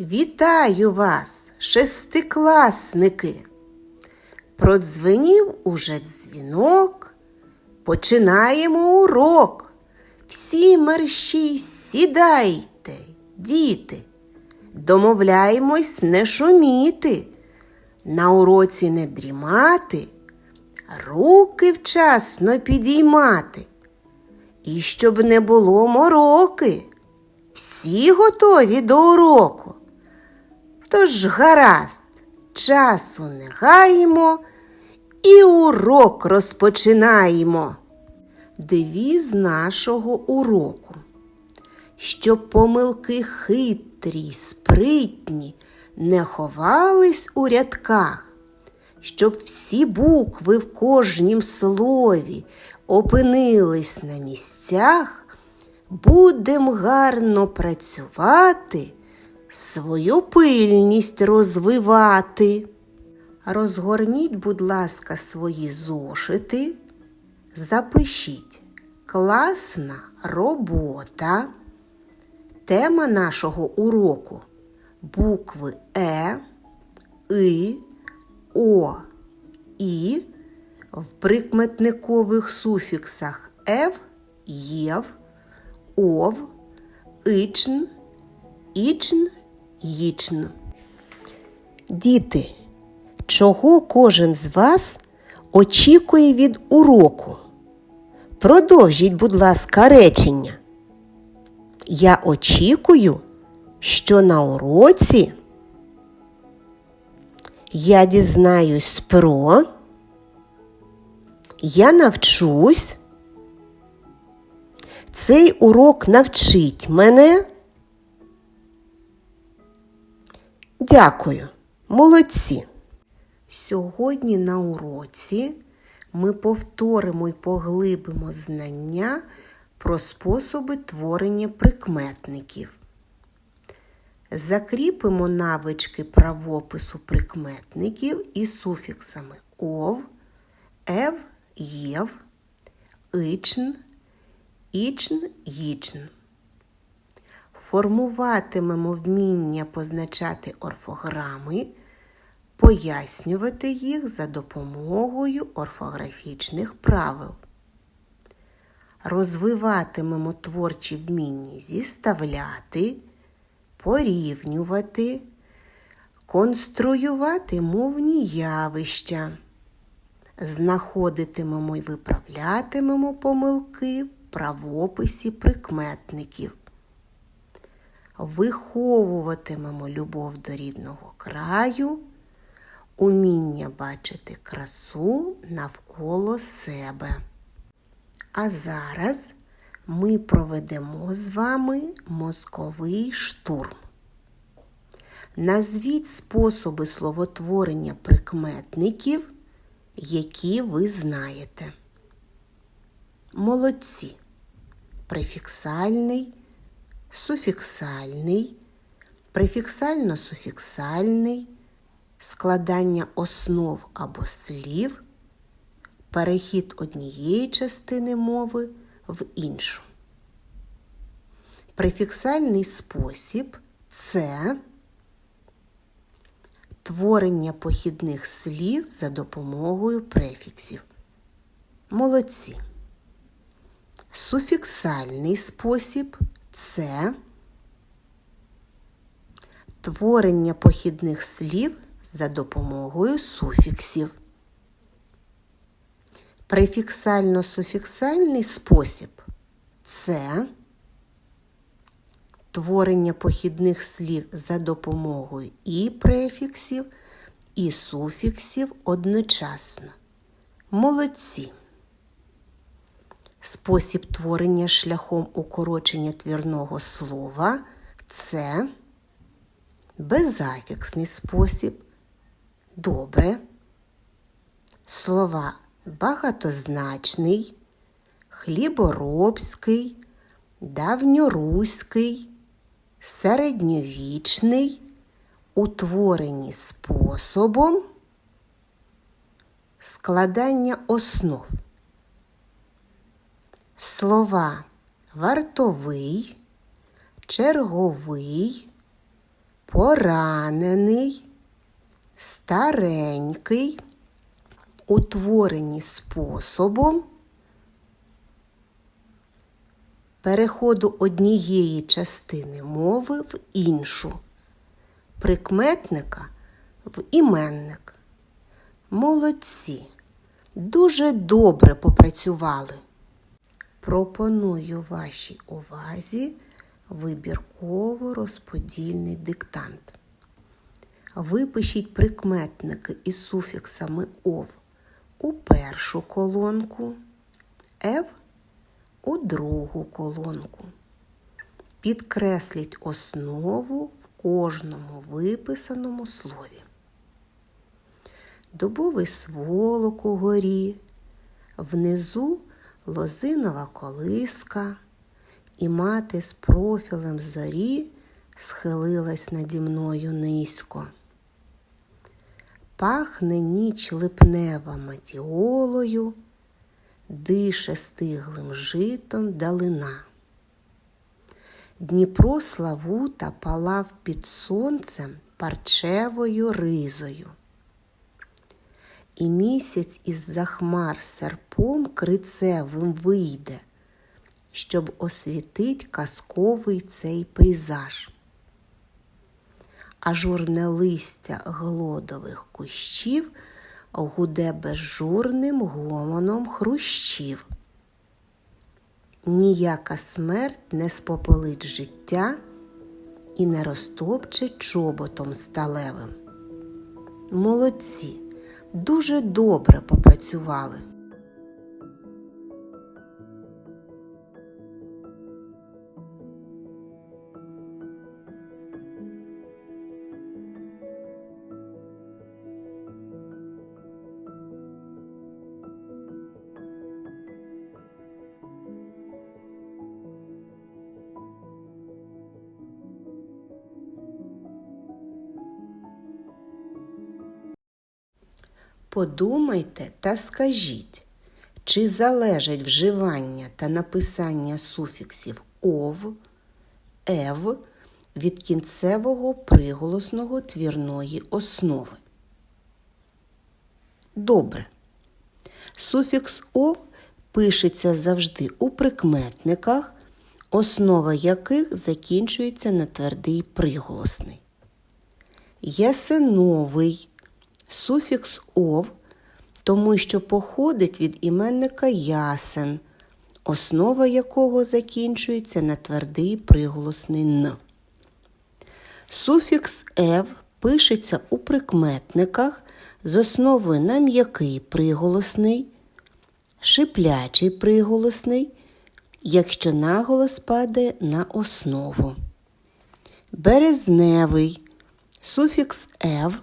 Вітаю вас, шестикласники! Продзвенів уже дзвінок. Починаємо урок. Всі мерщій сідайте, діти. Домовляємось не шуміти, на уроці не дрімати, руки вчасно підіймати. І щоб не було мороки, всі готові до уроку. Тож гаразд, часу не гаємо і урок розпочинаємо. Девіз нашого уроку. Щоб помилки хитрі, й спритні не ховались у рядках, щоб всі букви в кожнім слові опинились на місцях, будем гарно працювати, свою пильність розвивати. Розгорніть, будь ласка, свої зошити, запишіть класна робота. Тема нашого уроку букви Е, И, О, І в прикметникових суфіксах ев, єв, ов, ичн, ічн, їчн. Діти, чого кожен з вас очікує від уроку? Продовжіть, будь ласка, речення. Я очікую, що на уроці я дізнаюсь про, я навчусь. Цей урок навчить мене. Дякую, молодці. Сьогодні на уроці ми повторимо і поглибимо знання про способи творення прикметників. Закріпимо навички правопису прикметників із суфіксами ов, ев, єв, ичн, ічн, їчн. Формуватимемо вміння позначати орфограми, пояснювати їх за допомогою орфографічних правил. Розвиватимемо творчі вміння зіставляти, порівнювати, конструювати мовні явища. Знаходитимемо і виправлятимемо помилки в правописі прикметників. Виховуватимемо любов до рідного краю, уміння бачити красу навколо себе. А зараз ми проведемо з вами мозковий штурм. Назвіть способи словотворення прикметників, які ви знаєте. Молодці. Префіксальний, суфіксальний, префіксально-суфіксальний, складання основ або слів, перехід однієї частини мови в іншу. Префіксальний спосіб це творення похідних слів за допомогою префіксів. Молодці. Суфіксальний спосіб це творення похідних слів за допомогою суфіксів. Префіксально-суфіксальний спосіб це творення похідних слів за допомогою і префіксів, і суфіксів одночасно. Молодці. Спосіб творення шляхом укорочення твірного слова це безафіксний спосіб. Добре. Слова багатозначний, хліборобський, давньоруський, середньовічний, утворені способом складання основ. Слова вартовий, черговий, поранений, старенький, утворені способом переходу однієї частини мови в іншу, прикметника в іменник. Молодці, дуже добре попрацювали. Пропоную вашій увазі вибірково-розподільний диктант. Випишіть прикметники із суфіксами ов у першу колонку, ев у другу колонку. Підкресліть основу в кожному виписаному слові. Дубовий сволок угорі, внизу лозинова колиска, і мати з профілем зорі схилилась наді мною низько. Пахне ніч липнева матіолою, дише стиглим житом далина. Дніпро Славута палав під сонцем парчевою ризою. І місяць із захмар серпом крицевим вийде, щоб освітить казковий цей пейзаж. Ажурне листя глодових кущів гуде безжурним гомоном хрущів. Ніяка смерть не спопелить життя і не розтопче чоботом сталевим. Молодці, дуже добре попрацювали. Подумайте та скажіть, чи залежить вживання та написання суфіксів ов, ев від кінцевого приголосного твірної основи? Добре. Суфікс ов пишеться завжди у прикметниках, основа яких закінчується на твердий приголосний. Ясеновий суфікс ов, тому що походить від іменника ясен, основа якого закінчується на твердий приголосний н. Суфікс ев пишеться у прикметниках з основою на м'який приголосний, шиплячий приголосний, якщо наголос падає на основу. Березневий суфікс ев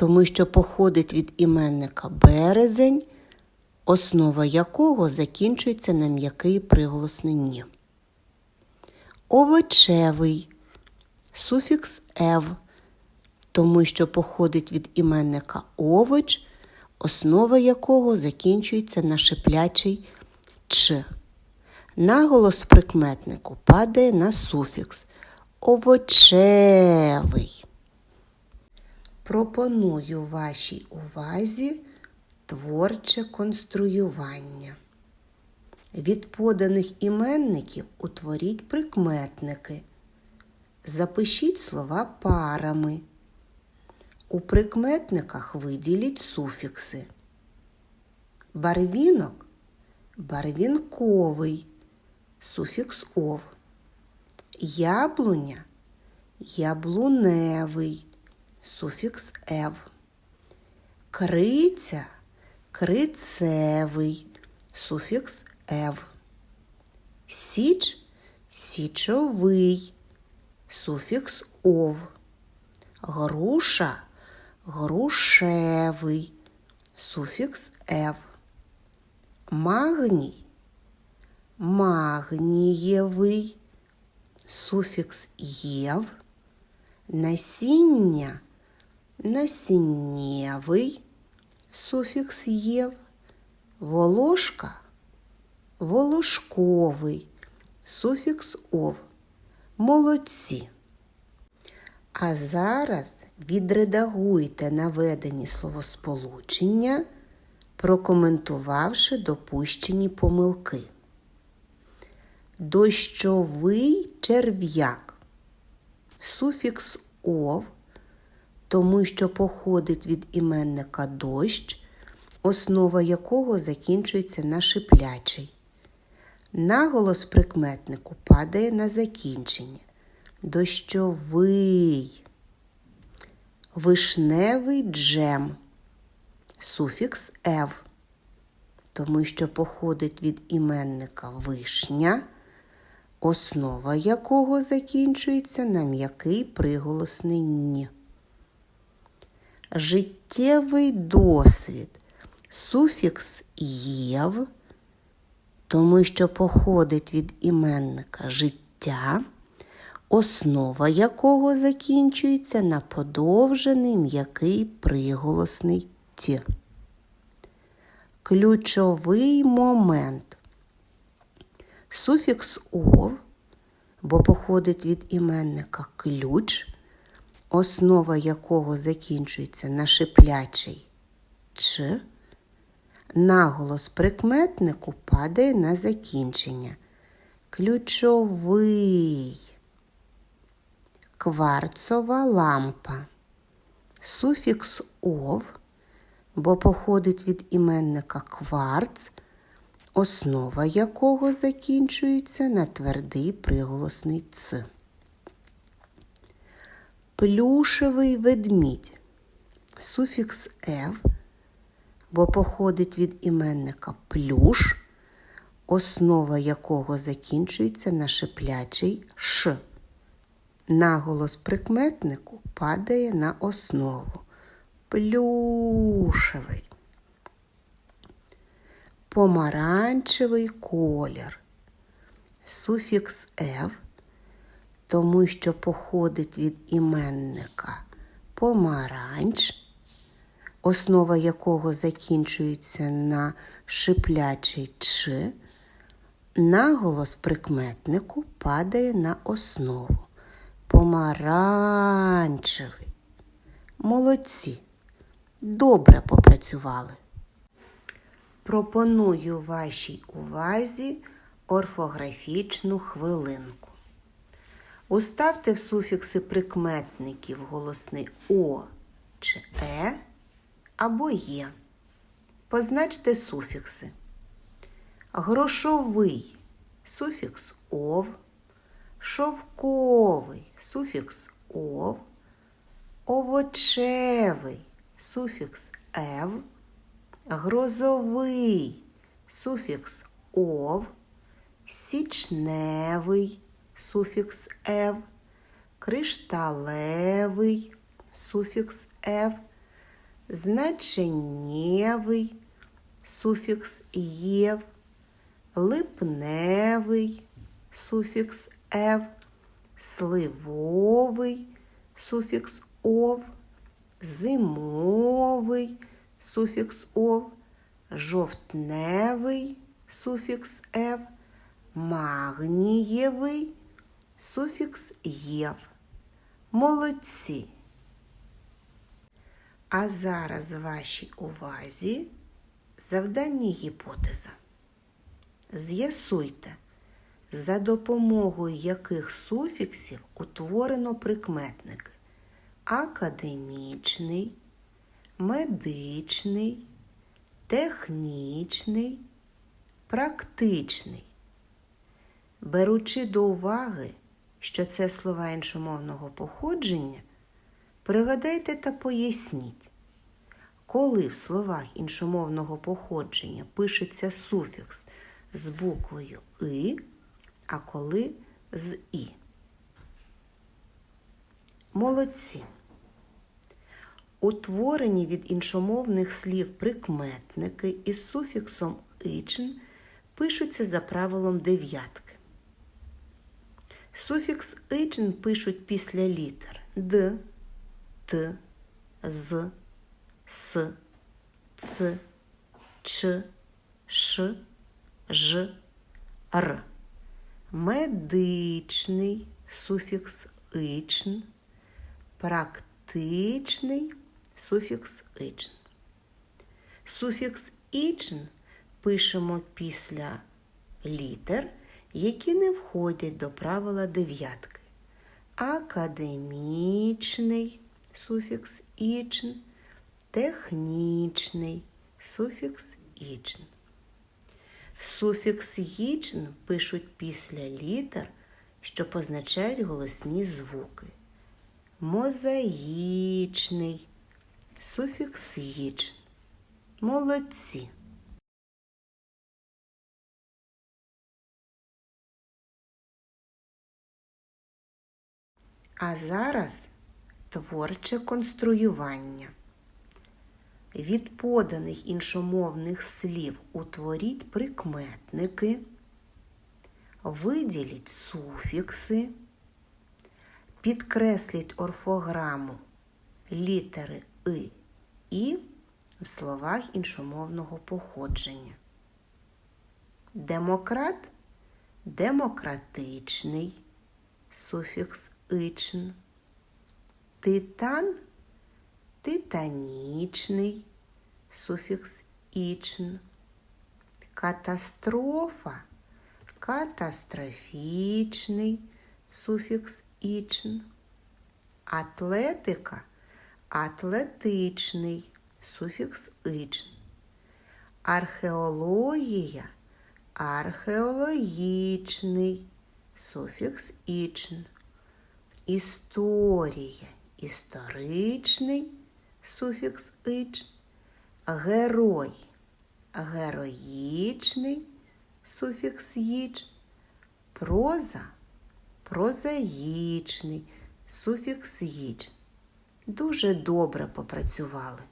тому що походить від іменника березень, основа якого закінчується на м'який приголосний «ні». Овочевий суфікс ев, тому що походить від іменника овоч, основа якого закінчується на шиплячий ч. Наголос прикметнику падає на суфікс овочевий. Пропоную вашій увазі творче конструювання. Від поданих іменників утворіть прикметники. Запишіть слова парами. У прикметниках виділіть суфікси. Барвінок барвінковий, суфікс ов. Яблуня яблуневий суфікс ев. Криця крицевий, суфікс ев. Січ січовий, суфікс ов. Груша грушевий, суфікс ев. Магній магнієвий, суфікс єв. Насіння насіннєвий, суфікс єв, волошка волошковий, суфікс ов. Молодці. А зараз відредагуйте наведені словосполучення, прокоментувавши допущені помилки. Дощовий черв'як. Суфікс ов, тому що походить від іменника дощ, основа якого закінчується на шиплячий. Наголос прикметнику падає на закінчення. Дощовий, вишневий джем, суфікс ев, тому що походить від іменника вишня, основа якого закінчується на м'який приголосний ні. Життєвий досвід, суфікс єв, тому що походить від іменника життя основа якого закінчується на подовжений м'який приголосний ті. Ключовий момент. Суфікс ов, бо походить від іменника ключ, основа якого закінчується на шиплячий ч, наголос прикметнику падає на закінчення. Ключовий кварцова лампа. Суфікс ов, бо походить від іменника кварц, основа якого закінчується на твердий приголосний ц. Плюшевий ведмідь. Суфікс ев, бо походить від іменника плюш, основа якого закінчується на шиплячий ш. Наголос прикметнику падає на основу. Плюшевий. Помаранчевий колір. Суфікс ев, тому що походить від іменника помаранч, основа якого закінчується на шиплячий ч, наголос прикметнику падає на основу помаранчевий. Молодці. Добре попрацювали. Пропоную вашій увазі орфографічну хвилинку. Уставте суфікси прикметників голосний О чи Е або Є. Позначте суфікси. Грошовий суфікс ов шовковий суфікс ов, овочевий суфікс ев, грозовий суфікс ов, січневий суфікс ев, кришталевий суфікс ев, значеннєвий суфікс єв, липневий суфікс ев, сливовий суфікс ов, зимовий суфікс ов, жовтневий суфікс ев, магнієвий суфікс єв. Молодці. А зараз вашій увазі завдання гіпотеза. З'ясуйте, за допомогою яких суфіксів утворено прикметники академічний, медичний, технічний, практичний. Беручи до уваги, що це слова іншомовного походження, пригадайте та поясніть, коли в словах іншомовного походження пишеться суфікс з буквою И а коли з І. Молодці. Утворені від іншомовних слів прикметники із суфіксом ичн пишуться за правилом дев'ятки. Суфікс ичн пишуть після літер. Д, Т, З, С, Ц, Ч, Ш, Ж, Р. Медичний суфікс ичн практичний суфікс ичн. Суфікс ічн пишемо після літер, які не входять до правила дев'ятки. Академічний суфікс ічн, технічний суфікс ічн. Суфікс «ічн» пишуть після літер, що позначають голосні звуки. Мозаїчний суфікс «ічн». Молодці. А зараз творче конструювання. Від поданих іншомовних слів утворіть прикметники, виділіть суфікси, підкресліть орфограму літери И, І в словах іншомовного походження. Демократ демократичний суфікс ичн. Титан титанічний суфікс ічн. Катастрофа катастрофічний суфікс ічн. Атлетика атлетичний суфікс ичн. Археологія археологічний суфікс ічн. Історія історичний суфікс ичн. Герой героїчний суфікс їчн. Проза прозаїчний суфікс їчн. Дуже добре попрацювали.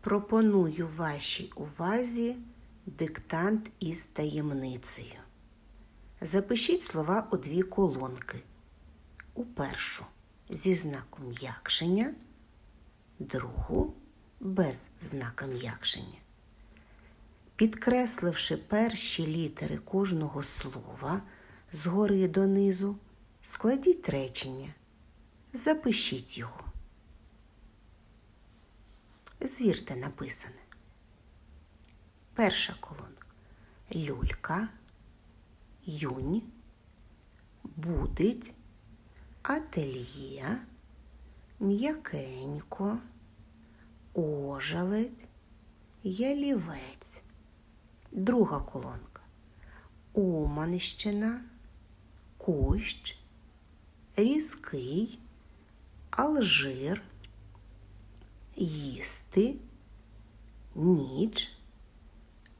Пропоную вашій увазі диктант із таємницею. Запишіть слова у дві колонки. У першу зі знаком м'якшення, другу без знака м'якшення. Підкресливши перші літери кожного слова згори донизу, складіть речення. Запишіть його. Звірте написане. Перша колонка. Люлька, юнь, будить, ательє, м'якенько, ожеледь, ялівець. Друга колонка. Уманщина, кущ, різкий, алжир, їсти, ніч,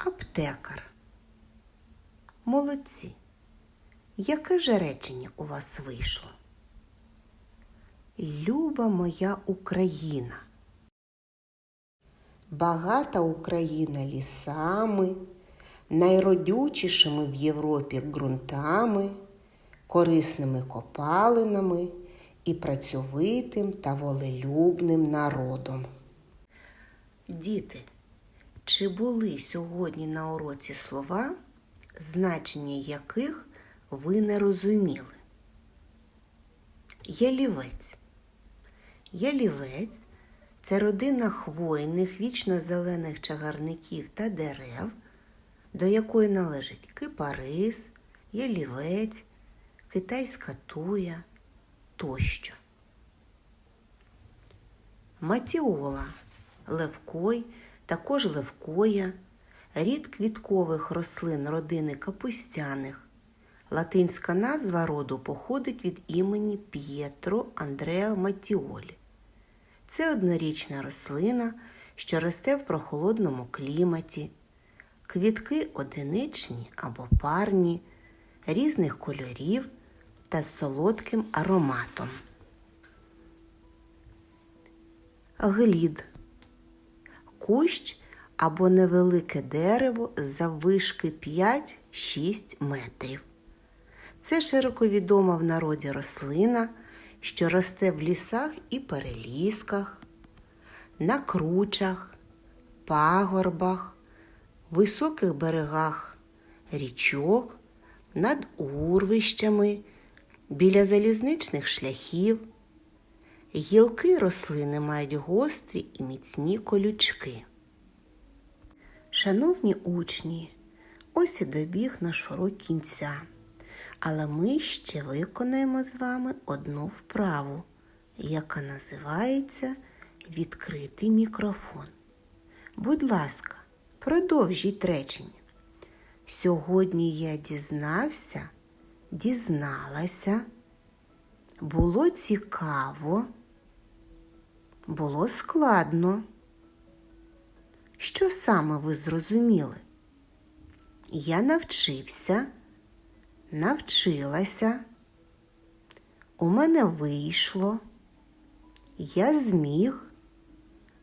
аптекар. Молодці. Яке же речення у вас вийшло? Люба моя Україна. Багата Україна лісами, найродючішими в Європі ґрунтами, корисними копалинами і працьовитим та волелюбним народом. Діти, чи були сьогодні на уроці слова, значення яких ви не розуміли? Ялівець. Ялівець це родина хвойних вічно-зелених чагарників та дерев, до якої належить кипарис, ялівець, китайська туя тощо. Матіола, левкой, також левкоя, рід квіткових рослин родини капустяних. Латинська назва роду походить від імені П'єтро Андреа Матіолі. Це однорічна рослина, що росте в прохолодному кліматі. Квітки одиничні або парні, різних кольорів та з солодким ароматом. Глід кущ або невелике дерево заввишки 5-6 метрів. Це широко відома в народі рослина, що росте в лісах і перелісках, на кручах, пагорбах, високих берегах річок, над урвищами, біля залізничних шляхів. Гілки рослини мають гострі і міцні колючки. Шановні учні, ось і добіг наш урок кінця. Але ми ще виконаємо з вами одну вправу, яка називається відкритий мікрофон. Будь ласка, продовжіть речення. Сьогодні я дізнався, дізналася. Було цікаво, було складно. Що саме ви зрозуміли? Я навчився, навчилася. У мене вийшло. Я зміг,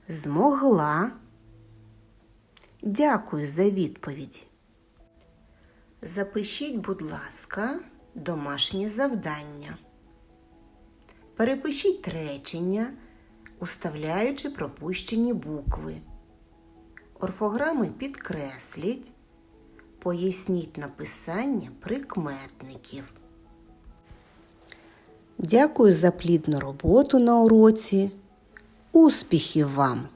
змогла. Дякую за відповідь. Запишіть, будь ласка, домашнє завдання. Перепишіть речення, уставляючи пропущені букви. Орфограми підкресліть. Поясніть написання прикметників. Дякую за плідну роботу на уроці. Успіхів вам!